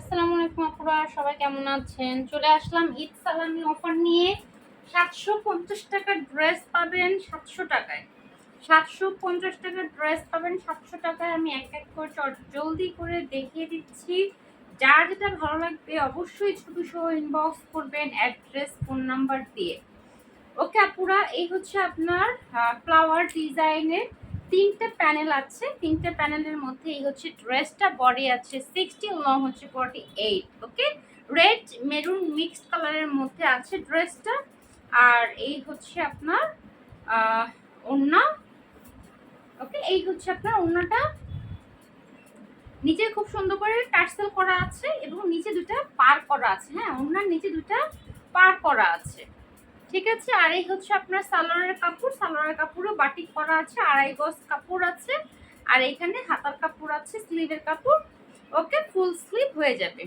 আসসালামু আলাইকুম আপুরা, সবাই কেমন আছেন? চলে আসলাম ঈদ সালামি অফার নিয়ে। সাতশো পঞ্চাশ টাকার ড্রেস পাবেন সাতশো টাকায়। সাতশো পঞ্চাশ টাকার ড্রেস পাবেন সাতশো টাকায়। আমি এক এক করে চট- জলদি করে দেখিয়ে দিচ্ছি। যার যেটা ভালো লাগবে অবশ্যই ছবি সহ ইনবক্স করবেন অ্যাড্রেস ফোন নাম্বার দিয়ে। ওকে আপুরা, এই হচ্ছে আপনার ফ্লাওয়ার ডিজাইনের তিনটে প্যানেল আছে, তিনটে প্যানেলের মধ্যে এই হচ্ছে ড্রেসটা বডি আছে সিক্সটি লং হচ্ছে forty eight okay red maroon mixed কালারের মধ্যে আছে ড্রেসটা আর এই হচ্ছে আপনার ওড়না ওকে এই হচ্ছে আপনার ওড়নাটা। নিচে খুব সুন্দর করে টার্সেল করা আছে এবং নিচে দুটো পার করা আছে হ্যাঁ? ওড়নার নিচে দুটো পার করা আছে। ঠিক আছে? আর এই হচ্ছে আপনার সালোয়ারের কাপড়। সালোয়ারের কাপড়ও বাটিক করা আছে, আড়াই গজ কাপড় আছে। আর এখানে হাতার কাপড় আছে স্লিভের কাপড়। ওকে ফুল স্লিভ হয়ে যাবে।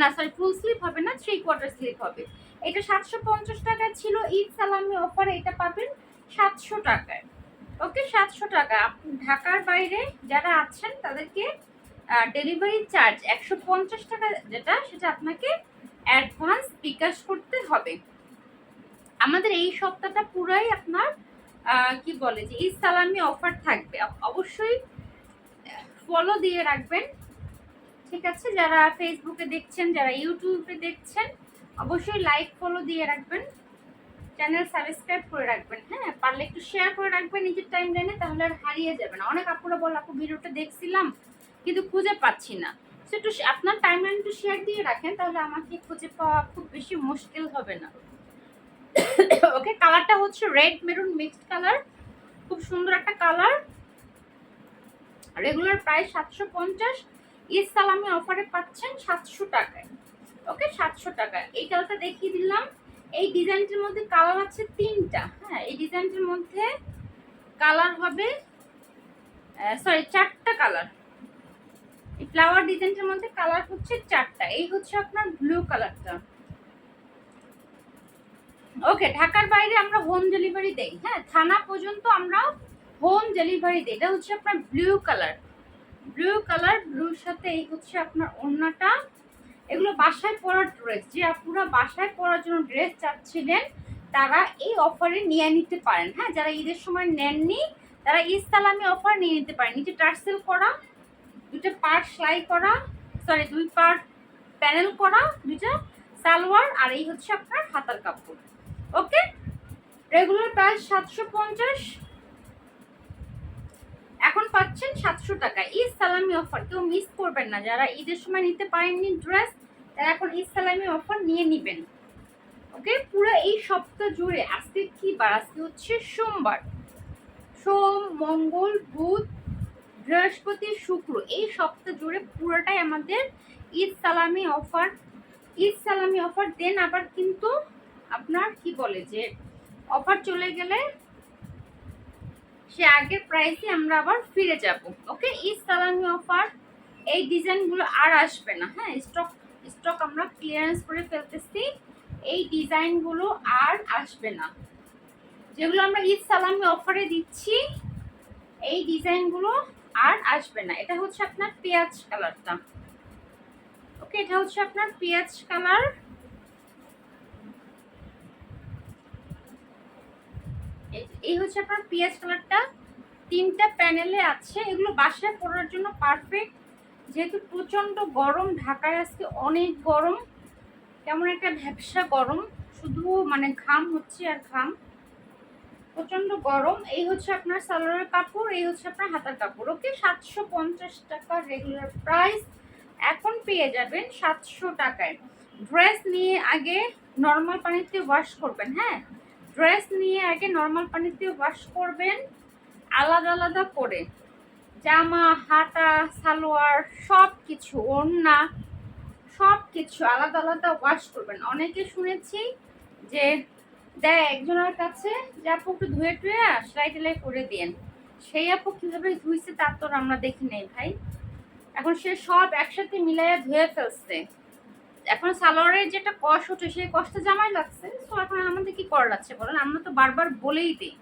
না সরি ফুল স্লিভ হবে না থ্রি কোয়ার্টার স্লিভ হবে। এটা সাতশো পঞ্চাশ টাকা ছিল। ঈদ সালামি অফারে এটা পাবেন সাতশো টাকায়। ওকে, সাতশো টাকা। ঢাকার বাইরে যারা আছেন, তাদেরকে ডেলিভারি চার্জ একশো পঞ্চাশ টাকা যেটা, সেটা আপনাকে অ্যাডভান্স বিকাশ করতে হবে। আমাদের এই সপ্তাহটা পুরাই আপনার কি বলে যে ঈদ সালামি অফার থাকবে। অবশ্যই ফলো দিয়ে রাখবেন। ঠিক আছে? যারা ফেসবুকে দেখছেন, যারা ইউটিউবে দেখছেন, অবশ্যই লাইক ফলো দিয়ে রাখবেন। চ্যানেল সাবস্ক্রাইব করে রাখবেন হ্যাঁ? পারলে একটু শেয়ার করে রাখবেন নিজের টাইম লাইনে তাহলে আর হারিয়ে যাবে না। অনেক আপুরা বল আপু ভিডিওটা দেখছিলাম, কিন্তু খুঁজে পাচ্ছি না। তো একটু আপনার টাইম লাইন একটু শেয়ার দিয়ে রাখেন, তাহলে আমাকে খুঁজে পাওয়া খুব বেশি মুশকিল হবে না। ওকে, কালারটা হচ্ছে রেড মেরুন মিক্সড কালার। খুব সুন্দর একটা কালার। রেগুলার প্রাইস সাতশো পঞ্চাশ। ঈদ সালামি অফারে পাচ্ছেন সাতশো টাকায়। ওকে, সাতশো টাকা এই কালারটা দেখিয়ে দিলাম। এই ডিজাইনটির মধ্যে কালার আছে তিনটা। হ্যাঁ এই ডিজাইনটির মধ্যে কালার হবে সরি চারটা কালার। এই ফ্লাওয়ার ডিজাইনটার মধ্যে কালার হচ্ছে চারটা। এই হচ্ছে আপনার ব্লু কালারটা। ওকে ঢাকার বাইরে আমরা হোম ডেলিভারি দেই। হ্যাঁ থানা পর্যন্ত আমরা হোম ডেলিভারি দিই। এটা হচ্ছে আপনার ব্লু কালার ব্লু কালার ব্লুর সাথে এই হচ্ছে আপনার ওড়নাটা। এগুলো বাসায় পরার ড্রেস যে আপুরা বাসায় পরার জন্য ড্রেস চাচ্ছিলেন, তারা এই অফারে নিয়ে নিতে পারেন। হ্যাঁ যারা ঈদের সময় নেননি, তারা ঈদ সালামি অফার নিয়ে নিতে পারেন। নিচে টার্সেল করা দুটো পার্ট সেলাই করা সরি দুই পার্ট প্যানেল করা, দুইটা সালোয়ার, আর এই হচ্ছে আপনার হাতার কাপড়। ওকে রেগুলার প্রাইস সাতশো পঞ্চাশ। এখন পাচ্ছেন সাতশো টাকা। ঈদ সালামি অফার কেউ মিস করবেন না। যারা ঈদের সময় নিতে পারেননি ড্রেস তারা এখন ঈদ সালামি অফার নিয়ে নিবেন। ওকে পুরো এই সপ্তাহ জুড়ে, আজকে কি বার? আজকে হচ্ছে সোমবার। সোম, মঙ্গল, বুধ, বৃহস্পতি, শুক্র, এই সপ্তাহ জুড়ে পুরোটাই আমাদের ঈদ সালামি অফার ঈদ সালামি অফার দেন আবার কিন্তু আপনার কি বলে যে অফার চলে গেলে সে আগের প্রাইসে আমরা আবার ফিরে যাব ওকে ঈদ সালামি অফার এই ডিজাইনগুলো আর আসবে না হ্যাঁ? স্টক স্টক আমরা ক্লিয়ারেন্স করে ফেলতেছি, এই ডিজাইনগুলো আর আসবে না। যেগুলো আমরা ঈদ সালামি অফারে দিচ্ছি, এই ডিজাইনগুলো আর আসবে না। এটা হচ্ছে আপনার পেঁয়াজ কালারটা ওকে এটা হচ্ছে আপনার পেঁয়াজ কালার এই- হচ্ছে আপনার পেঁয়াজ কালারটা। তিনটা প্যানেলে আছে। এগুলো বাসায় পরার জন্য পারফেক্ট যেহেতু প্রচণ্ড গরম, ঢাকায় আজকে অনেক গরম। কেমন একটা ভ্যাবসা গরম। শুধু মানে ঘাম হচ্ছে আর ঘাম। প্রচণ্ড গরম। এই হচ্ছে আপনার সালোয়ারের কাপড়, এই হচ্ছে আপনার হাতার কাপড়। ওকে, সাতশো পঞ্চাশ টাকা রেগুলার প্রাইস এখন পেয়ে যাবেন সাতশো টাকায়। ড্রেস নিয়ে আগে নর্মাল পানিতে ওয়াশ করবেন হ্যাঁ? ড্রেস নিয়ে আগে নর্মাল পানিতে ওয়াশ করবেন, আলাদা আলাদা করে। জামা, হাতা, সালোয়ার সব কিছু ওড়না সব কিছু আলাদা আলাদা ওয়াশ করবেন। অনেকে শুনেছি যে, দেয় একজনের কাছে, যে আপু একটু ধুয়ে টুয়ে সেলাই টেলাই করে দিন সেই আপু কীভাবে ধুইছে তার তো আমরা দেখি নাই ভাই। এখন সে সব একসাথে মিলাইয়া ধুয়ে ফেলছে। এখন সালোয়ারের যেটা কষ ওঠে সেই কষ্টটা জামাই লাগছে। তো এখন আমাদের কি করার আছে বলেন? আমরা তো বারবার বলেই দিই,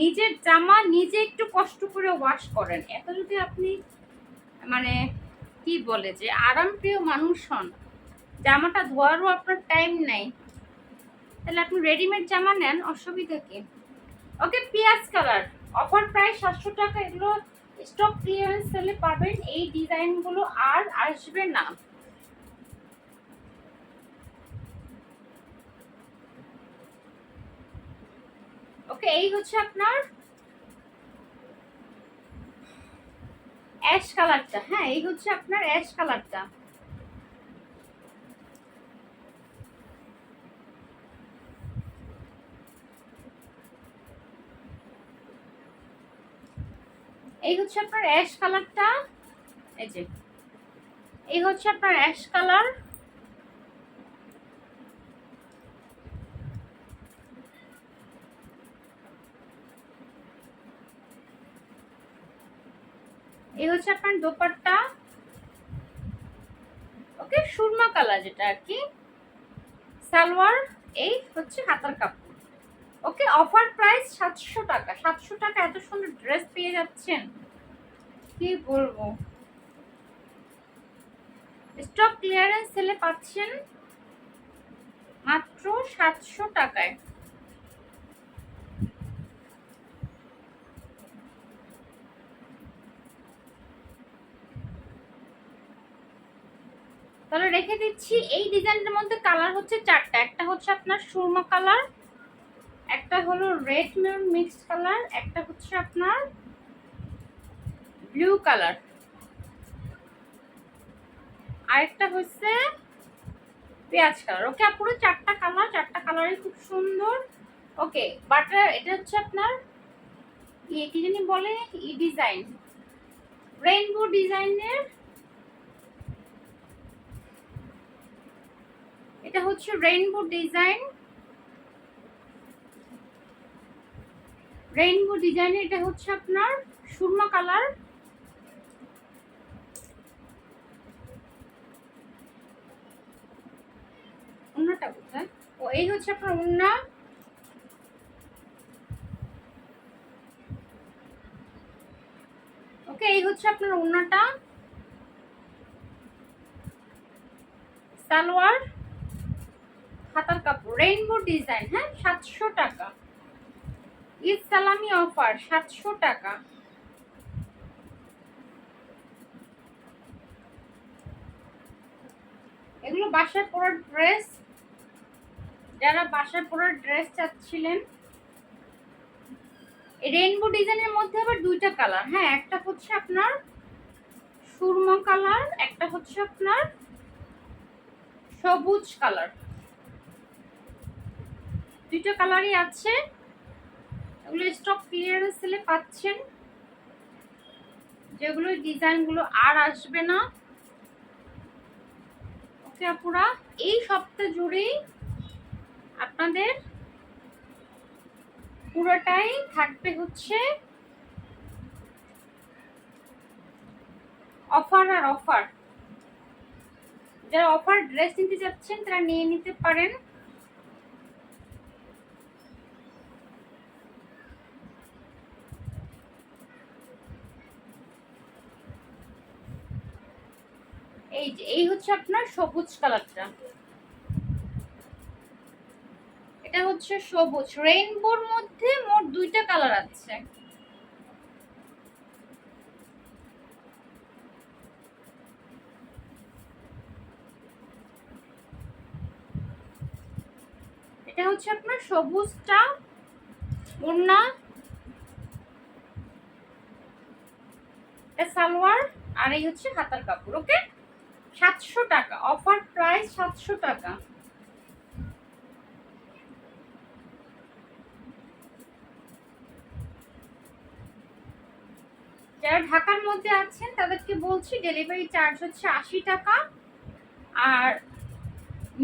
নিজের জামা নিজে একটু কষ্ট করে ওয়াশ করেন। এত যদি আপনি মানে কি বলে যে, আরামপ্রিয় মানুষ হন, জামাটা ধোয়ারও আপনার টাইম নাই, তাহলে আপনি রেডিমেড জামা নেন, অসুবিধা কি? ওকে পেঁয়াজ কালার অফার প্রায় সাতশো টাকা। এগুলো স্টক ক্লিয়ারেন্স সেলে পাবেন, এই ডিজাইনগুলো আর আসবে না। ওকে, এই হচ্ছে আপনার অ্যাশ কালারটা। হ্যাঁ এই হচ্ছে আপনার অ্যাশ কালারটা। এই হচ্ছে আপনার অ্যাশ কালারটা। এই যে, এই হচ্ছে আপনার অ্যাশ কালার। এই হচ্ছে আপনার দোপাট্টা। ওকে সুরমা কালার যেটা আর কি। সালোয়ার, এই হচ্ছে হাতার কাপড়। ওকে অফার প্রাইস সাতশো টাকা। সাতশো টাকা এত সুন্দর ড্রেস পেয়ে যাচ্ছেন। কি বলব? স্টক ক্লিয়ারেন্স সেলে পাচ্ছেন মাত্র সাতশো টাকায়। রেখে দিচ্ছি। এই ডিজাইনের মধ্যে কালার হচ্ছে চারটা। একটা হচ্ছে আপনার সুরমা কালার, একটা হলো রেড মেরুন মিক্সড কালার, একটা হচ্ছে আপনার ব্লু কালার। আরেকটা হচ্ছে পেঁয়াজ কালার। ওকে পুরো চারটা কালার, চারটা কালারই খুব সুন্দর। ওকে, বাটার, এটা হচ্ছে আপনার ইয়ে কি জানি বলে? ই ডিজাইন। রেইনবো ডিজাইনের এটা হচ্ছে রেইনবো ডিজাইন রেইনবো ডিজাইনের এটা হচ্ছে আপনার সুরমা কালার। কোথায়? ও, এই হচ্ছে আপনার উন্না ওকে, এই হচ্ছে আপনার উন্নাটা সালোয়ার। হাতার কাপড়। রেইনবো ডিজাইন হ্যাঁ? সাতশো টাকা। ঈদ সালামি অফার সাতশো টাকা। এগুলো বাসায় পরার ড্রেস যারা বাসায় পরার ড্রেস চাচ্ছিলেন রেইনবো ডিজাইনের মধ্যে আবার দুইটা কালার হ্যাঁ? একটা হচ্ছে আপনার সুরমা কালার একটা হচ্ছে আপনার সবুজ কালার দুইটা কালারই আছে। এগুলো স্টক ক্লিয়ারেন্স সেলে পাচ্ছেন। যেগুলো ডিজাইনগুলো আর আসবে না। ওকে আপুরা, এই সপ্তাহ জুড়েই আপনাদের পুরোটাই থাকবে হচ্ছে অফার আর অফার যারা অফার ড্রেস নিতে যাচ্ছেন, তারা নিয়ে নিতে পারেন। এই যে, এই হচ্ছে আপনার সবুজ কালারটা। এটা হচ্ছে সবুজ। রেইনবোর মধ্যে মোট দুইটা কালার আছে। এটা হচ্ছে আপনার সবুজটা, ওড়না, এটা সালোয়ার, আর এই হচ্ছে হাতার কাপড়, ওকে? সাতশো টাকা। অফার প্রাইস সাতশো টাকা। যারা ঢাকার মধ্যে আছেন, তাদেরকে বলছি ডেলিভারি চার্জ হচ্ছে আশি টাকা আর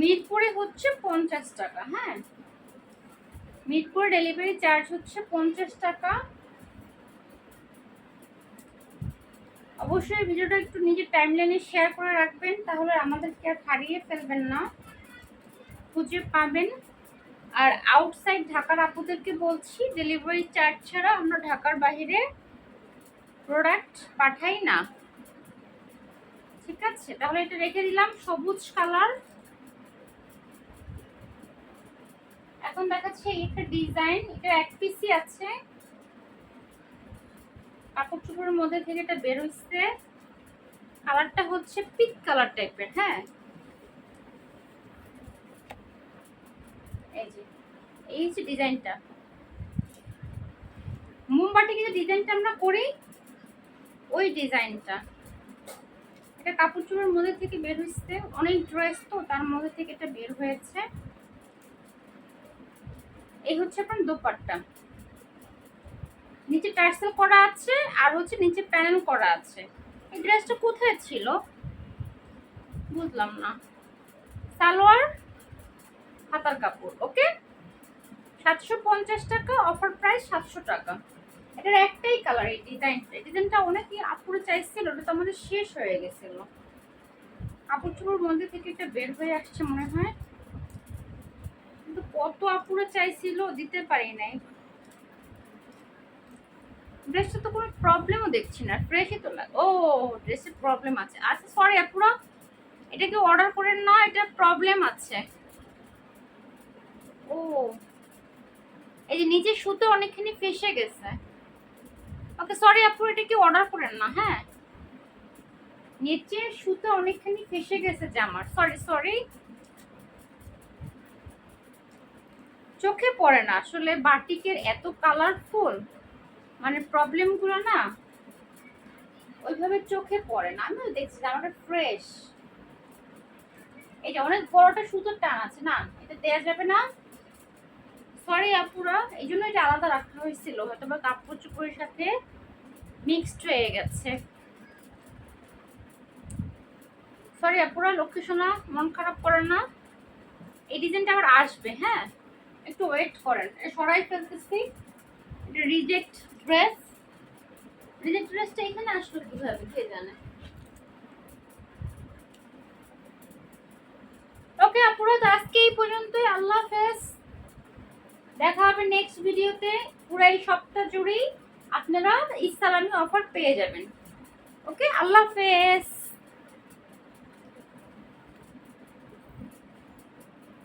মিরপুরে হচ্ছে পঞ্চাশ টাকা হ্যাঁ? মিরপুরে ডেলিভারি চার্জ হচ্ছে পঞ্চাশ টাকা অবশ্যই ভিডিওটা একটু নিজের টাইমলাইনে শেয়ার করে রাখবেন, তাহলে আমাদেরকে আর হারিয়ে ফেলবেন না। খুঁজে পাবেন। আর আউটসাইড ঢাকার আপুদেরকে বলছি ডেলিভারি চার্জ ছাড়া আমরা ঢাকার বাহিরে প্রোডাক্ট পাঠাই না। ঠিক আছে? তাহলে এটা রেখে দিলাম, সবুজ কালার এখন দেখাচ্ছে এটা ডিজাইন এটা এক পিসি আছে। কাপড় চোপড়ের মধ্যে থেকে এটা বের হচ্ছে কালারটা হচ্ছে পিক কালার টাইপের হ্যাঁ? এই যে, এই হচ্ছে ডিজাইনটা মোমবাটিকে যে ডিজাইনটা আমরা করি, ওই ডিজাইনটা এটা কাপড় চোপড়ের মধ্যে থেকে বের হয়েছে অনেক ড্রেস তো, তার মধ্যে থেকে এটা বের হয়েছে। এই হচ্ছে আপনার দোপাট্টা। নিচে টার্সেল করা আছে আর হচ্ছে নিচে প্যানেল করা আছে। এই ড্রেসটা কোথায় ছিল? বুঝলাম না। সালোয়ার, হাতার কাপড় ওকে সাতশো পঞ্চাশ টাকা অফার প্রাইস সাতশো টাকা। এটার একটাই কালার এই ডিজাইনটা ডিজাইনটা অনেকেই আপুরে চাইছিল, ওটা তো আমাদের শেষ হয়ে গেছিল। কাপড় চোপড়ের মধ্যে থেকে এটা বের হয়ে আসছে মনে হয়। কিন্তু কত আপুরে চাইছিল, দিতে পারি নাই। ড্রেসটা তো কোনো প্রবলেমও দেখছি না ফ্রেশই তো লাগে। ও ড্রেসের প্রবলেম আছে। আচ্ছা সরি আপুরা, এটা কি অর্ডার করেন না, এটা প্রবলেম আছে। ও, এই যে নিচে সুতো অনেকখানি ফেসে গেছে। ওকে সরি আপু এটা কি অর্ডার করেন না হ্যাঁ? নিচে সুতো অনেকখানি ফেসে গেছে জামার। সরি সরি চোখে পড়ে না, আসলে বাটিকের এত কালারফুল মানে প্রবলেমগুলো না ওইভাবে চোখে পড়ে না। আমিও দেখছি জামাটা ফ্রেশ এটা অনেক বড়টা সুতোর টান আছে না? এটা দেয়া যাবে না। সরি আপুরা, এই জন্য এটা আলাদা রাখা হয়েছিল। হয়তো বা কাপড় চোপড়ের সাথে মিক্সড হয়ে গেছে। সরি আপুরা, লক্ষ্মী মন খারাপ করে না। এই ডিজাইনটা আবার আসবে হ্যাঁ? একটু ওয়েট করেন। সরাই ফেলতেছি। এটা রিজেক্ট ড্রেস রিজেক্ট ড্রেসটা এখানে আসলো কীভাবে? কে জানে? ওকে আপুরা, তো আজকে এই পর্যন্তই। আল্লাহ হাফেজ। দেখা হবে নেক্সট ভিডিওতে পুরো এই সপ্তাহ জুড়েই আপনারা ইসলামী অফার পেয়ে যাবেন। ওকে আল্লাহ হাফেজ।